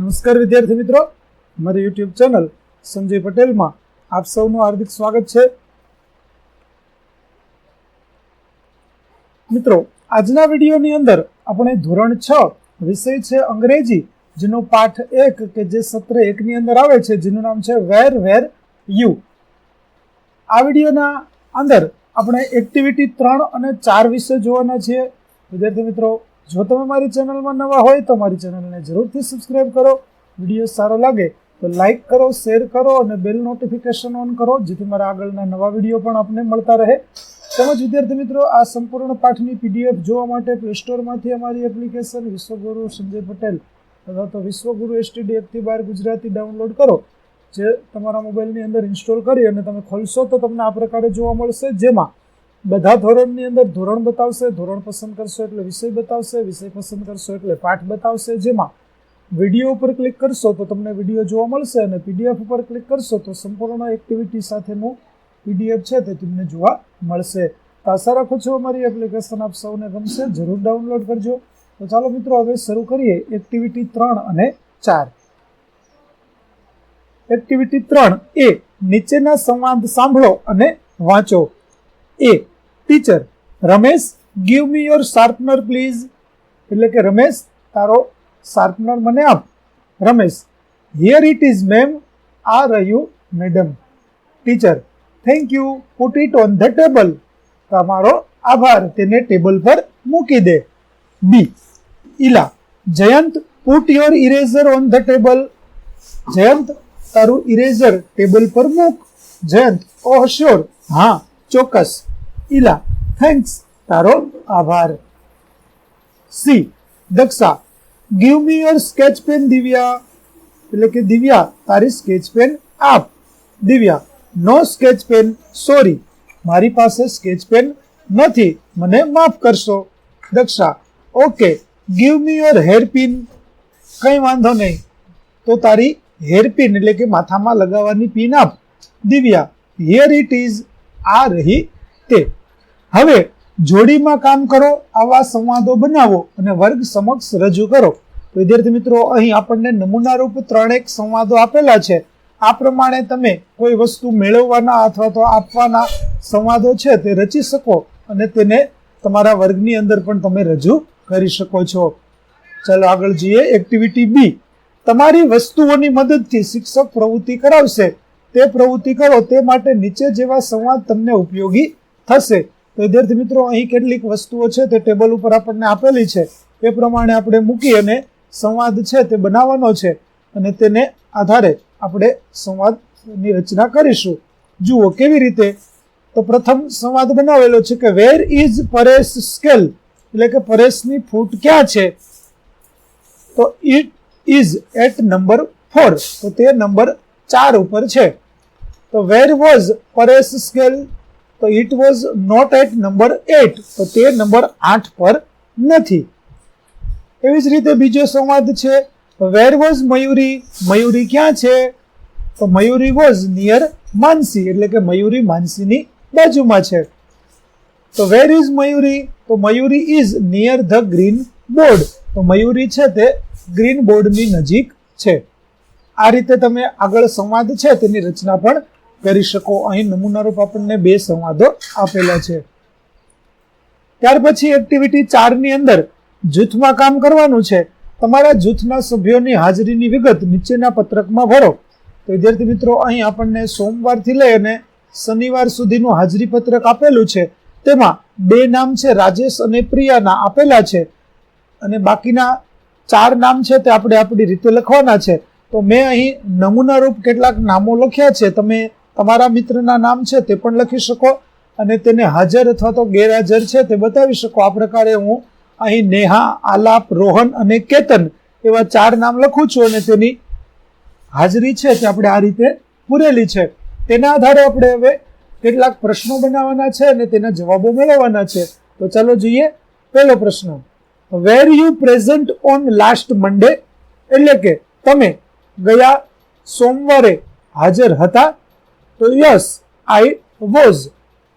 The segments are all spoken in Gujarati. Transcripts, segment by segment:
નમસ્કાર વિદ્યાર્થી મિત્રો. મારી યુટ્યુબ ચેનલ સંજય પટેલમાં આપ સૌનું હાર્દિક સ્વાગત છે. મિત્રો, આજના વિડીયોની અંદર આપણે ધોરણ છ વિષય છે અંગ્રેજી, જેનો પાઠ એક કે જે સત્ર એકની અંદર આવે છે, જેનું નામ છે વેર વેર, યુ. આ વિડીયોના અંદર આપણે એક્ટિવિટી ત્રણ અને ચાર વિશે જોવાના છીએ. વિદ્યાર્થી મિત્રો જો તમે મારી ચેનલમાં નવા હોય તો મારી ચેનલને જરૂરથી સબસ્ક્રાઇબ કરો. વીડિયો સારો લાગે તો લાઈક કરો શેર કરો અને બેલ નોટિફિકેશન ઓન કરો, જેથી મારા આગળના નવા વીડિયો પણ આપને મળતા રહે. તેમજ વિદ્યાર્થી મિત્રો, આ સંપૂર્ણ પાઠની પીડીએફ જોવા માટે પ્લે સ્ટોરમાંથી અમારી એપ્લિકેશન વિશ્વગુરુ સંજય પટેલ અથવા તો વિશ્વગુરુ એસટીડી એપથી બહાર ગુજરાતી ડાઉનલોડ કરો, જે તમારા મોબાઈલની અંદર ઇન્સ્ટોલ કરી અને તમે ખોલશો તો તમને આ પ્રકારે જોવા મળશે. જેમાં બધા ધોરણની અંદર ધોરણ બતાવશે, ધોરણ પસંદ કરશો એટલે વિષય બતાવશે, વિષય પસંદ કરશો એટલે પાઠ બતાવશે. જેમાં વીડિયો ઉપર ક્લિક કરશો તો તમને વીડિયો જોવા મળશે અને પીડીએફ ઉપર ક્લિક કરશો તો સંપૂર્ણ એક્ટિવિટી સાથેનું પીડીએફ છે તે તમને જોવા મળશે. તો આશા રાખું છું અમારી એપ્લિકેશન આપ સૌને ગમશે. જરૂર ડાઉનલોડ કરજો. તો ચાલો મિત્રો, હવે શરૂ કરીએ એક્ટિવિટી ત્રણ અને ચાર. એક્ટિવિટી ત્રણ એ નીચેના સંવાદ સાંભળો અને વાંચો. A teacher Ramesh give me your sharpener please એટલે કે રમેશ તારો શાર્પનર મને આપ. Ramesh here it is ma'am આ રહ્યું madam teacher thank you put it on the table તમારો આભાર. તેને ટેબલ પર મૂકી દે. B Ila. Jayant put your eraser on the table Jayant, તારું ઇરેઝર ટેબલ પર મૂક. જયંત ઓહ શ્યોર હા, ચોક્કસ. ઈલા થેન્ક્સ તારો આભાર C Daksha give me your sketch pen Divya એટલે કે દિવ્યા તારી સ્કેચ પેન આપ Divya no sketch pen sorry મારી પાસે સ્કેચ પેન નથી મને માફ કરશો Daksha okay give me your hairpin કંઈ વાંધો નહીં તો તારી હેરપિન એટલે કે માથામાં લગાવવાની પિન આપ। દિવ્યા હિયર ઇટ ઇઝ આ રહી તે। હવે જોડીમાં કામ કરો, આવા સંવાદો બનાવો અને વર્ગ સમક્ષ રજૂ કરો. વિદ્યાર્થી મિત્રો, અહીં આપણને નમૂનારૂપ ત્રણેક સંવાદો આપેલા છે. આ પ્રમાણે તમે કોઈ વસ્તુ મેળવવાના અથવા તો આપવાના સંવાદો છે તે રચી શકો અને તેને તમારા વર્ગની અંદર પણ તમે રજૂ કરી શકો છો. ચાલો આગળ જઈએ. એક્ટિવિટી બી તમારી વસ્તુઓની મદદથી શિક્ષક પ્રવૃત્તિ કરાવશે. તે પ્રવૃત્તિ કરો, તે માટે નીચે જેવા સંવાદ તમને ઉપયોગી થશે. તો વિદ્યાર્થી મિત્રો, અહીં કેટલીક વસ્તુઓ છે તે ટેબલ ઉપર આપણને આપેલી છે. એ પ્રમાણે આપણે મૂકી અને સંવાદ છે તે બનાવવાનો છે અને તેને આધારે આપણે સંવાદની રચના કરીશું. જુઓ કેવી રીતે? તો પ્રથમ સંવાદ બનાવેલો છે કે વેર ઇઝ પરેશ સ્કેલ એટલે કે પરેશની ફૂટ ક્યાં છે? તો it is at number four તો તે નંબર ચાર ઉપર છે. તો વેર વોઝ પરેશ સ્કેલ તો it was not at number at તો તે નંબર આઠ પર નથી. એવી જ રીતે બીજો સંવાદ છે વેર વોઝ મયુરી? મયુરી ક્યાં છે? તો મયુરી વોઝ નિયર માનસી એટલે કે મયુરી માનસીની બાજુમાં છે. તો વેર ઇઝ મયુરી? તો Mayuri is near the green board તો મયુરી છે તે ગ્રીન બોર્ડની નજીક છે. આ રીતે તમે આગળ સંવાદ છે, તેની રચના પણ કરી શકો. અહીં નમૂનારૂપ આપણને બે સંવાદો આપેલા છે. ત્યાર પછી એક્ટિવિટી ચારની અંદર જૂથમાં કામ કરવાનું છે. તમારા જૂથના સભ્યોની હાજરીની વિગત નીચેના પત્રકમાં ભરો. તો વિદ્યાર્થી મિત્રો, અહીં આપણને સોમવારથી લઈ અને શનિવાર સુધીનું હાજરી પત્રક આપેલું છે. તેમાં બે નામ છે, રાજેશ અને પ્રિયાના આપેલા છે. અને બાકીના ચાર નામ છે તે આપણે આપણી રીતે લખવાના છે. તો મેં અહીં નમૂનારૂપ કેટલાક નામો લખ્યા છે. તમે તમારા મિત્રના નામ છે તે પણ લખી શકો અને તેને હાજર અથવા તો ગેરહાજર છે તે બતાવી શકો. આ પ્રકારે હું અહીં નેહા, આલાપ, રોહન અને કેતન એવા ચાર નામ લખું છું અને તેની હાજરી છે તે આપણે આ રીતે પૂરેલી છે. તેના આધારે આપણે હવે કેટલાક પ્રશ્નો બનાવવાના છે અને તેના જવાબો મેળવવાના છે. તો ચાલો જોઈએ પહેલો પ્રશ્ન. Where you present on last Monday એટલે કે તમે ગયા સોમવારે હાજર હતા તો યસ આઈ વોઝ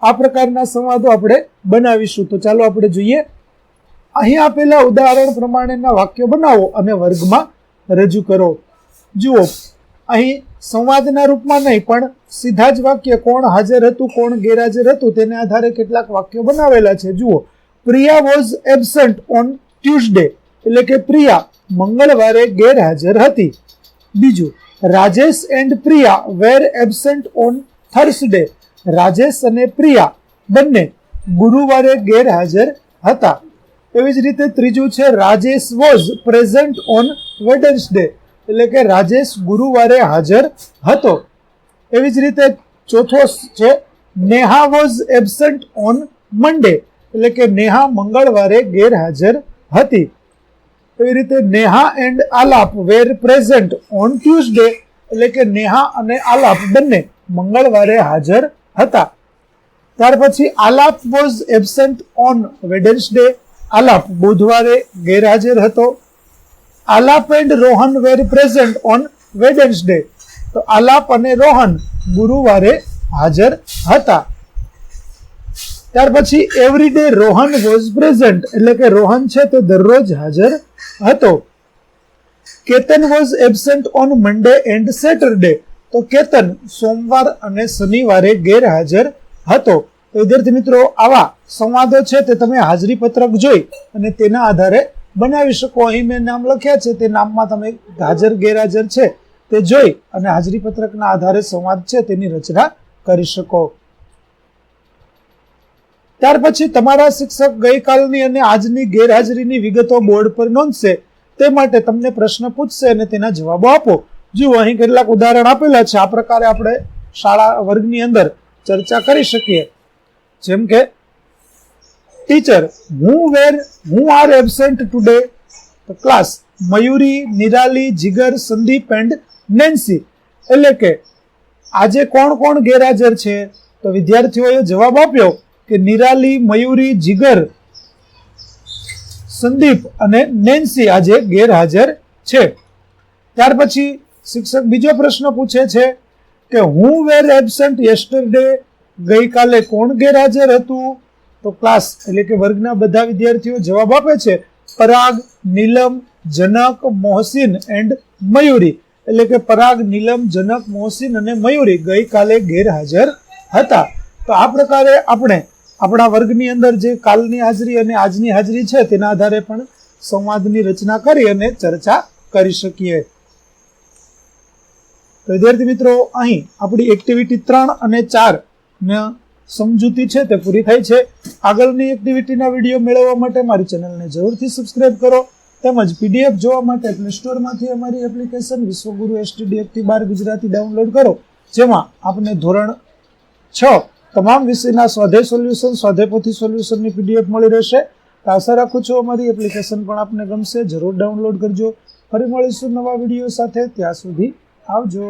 આ પ્રકારના સંવાદો આપણે બનાવીશું. તો ચાલો આપણે જોઈએ. અહીં આપેલા ઉદાહરણ પ્રમાણેના વાક્યો બનાવો અને વર્ગમાં રજૂ કરો. જુઓ, અહીં સંવાદના રૂપમાં નહીં, પણ સીધા જ વાક્ય કોણ હાજર હતું, કોણ ગેરહાજર હતું, તેને આધારે કેટલાક વાક્યો બનાવેલા છે. જુઓ, Priya was absent on Tuesday એટલે કે પ્રિયા મંગળવારે ગેરહાજર હતી. બીજું Rajesh and Priya were absent on Thursday Rajesh અને પ્રિયા બંને ગુરુવારે ગેરહાજર હતા. એવી જ રીતે ત્રીજું છે, Rajesh was present on Wednesday એટલે કે રાજેશ ગુરુવારે હાજર હતો. એવી જ રીતે ચોથો છે, Neha was absent on Monday એટલે કે નેહા મંગળવારે ગેરહાજર હતી. એવી રીતે Neha and Alap were present on Tuesday, એટલે કે નેહા અને આલાપ બંને મંગળવારે હાજર હતા. ત્યાર પછી Alap was absent on Wednesday Alap બુધવારે ગેરહાજર હતો. Alap and Rohan were present on Wednesday તો આલાપ અને રોહન ગુરુવારે હાજર હતા. ત્યાર પછી એવરીડે રોહન વોઝ પ્રેઝન્ટ એટલે કે રોહન છે તે દરરોજ હાજર હતો. Ketan was absent on Monday and Saturday તો કેતન સોમવાર અને શનિવારે ગેરહાજર હતો. તો વિદ્યાર્થી મિત્રો, આવા સંવાદો છે તે તમે હાજરી પત્રક જોઈ અને તેના આધારે બનાવી શકો. અહીં મેં નામ લખ્યા છે, તે નામમાં તમે હાજર ગેરહાજર છે તે જોઈ અને હાજરી પત્રકના આધારે સંવાદ છે તેની રચના કરી શકો. ત્યાર પછી તમારા શિક્ષક ગઈકાલની અને આજની ગેરહાજરીની વિગતો બોર્ડ પર નોંધશે. તે માટે તમને પ્રશ્ન પૂછશે અને તેના જવાબો આપો. જુઓ, અહીં કેટલાક ઉદાહરણ આપેલા છે. આ પ્રકારે આપણે શાળા વર્ગની અંદર ચર્ચા કરી શકીએ. જેમ કે, teacher, who were, who are absent today class Mayuri, Nirali, Jigar, Sandeep and Nancy. એટલે કે, આજે કોણ કોણ ગેરહાજર છે? તો વિદ્યાર્થીઓએ જવાબ આપ્યો. કે નિરાલી, મયુરી, જીગર, સંદીપ અને નેન્સી આજે ગેરહાજર છે. ત્યાર પછી શિક્ષક બીજો પ્રશ્ન પૂછે છે કે હું વેર એબસન્ટ યસ્ટરડે ગઈકાલે કોણ ગેરહાજર હતું? તો ક્લાસ એટલે કે વર્ગના બધા વિદ્યાર્થીઓ જવાબ આપે છે પરાગ, નીલમ, જનક, મોહસિન એન્ડ મયુરી. એટલે કે પરાગ, નીલમ, જનક, મોહસિન અને મયુરી ગઈકાલે ગેરહાજર હતા. તો આ પ્રકારે આપણે આપણા વર્ગની અંદર જે કાલની હાજરી અને આજની હાજરી છે, તેના આધારે પણ સંવાદની રચના કરી અને ચર્ચા કરી શકીએ. વિદ્યાર્થી મિત્રો, અહીં આપણી એક્ટિવિટી ત્રણ અને ચાર ને સમજૂતી છે, તે પૂરી થાય છે. આગળની એક્ટિવિટીના વીડિયો મેળવવા માટે મારી ચેનલને જરૂરથી સબસ્ક્રાઇબ કરો. તેમજ પીડીએફ જોવા માટે પ્લે સ્ટોરમાંથી અમારી એપ્લિકેશન વિશ્વગુરુ એસટીડીએફથી બાર ગુજરાતી ડાઉનલોડ કરો. જેમાં આપને ધોરણ છ તમામ વિષયના સ્વાધે સોલ્યુશન સ્વાધ્યાય પોથી સોલ્યુશનની પીડીએફ મળી રહેશે. તો આશા રાખું છું અમારી એપ્લિકેશન પણ આપને ગમશે. જરૂર ડાઉનલોડ કરજો. ફરી મળીશું નવા વીડિયો સાથે. ત્યાં સુધી આવજો.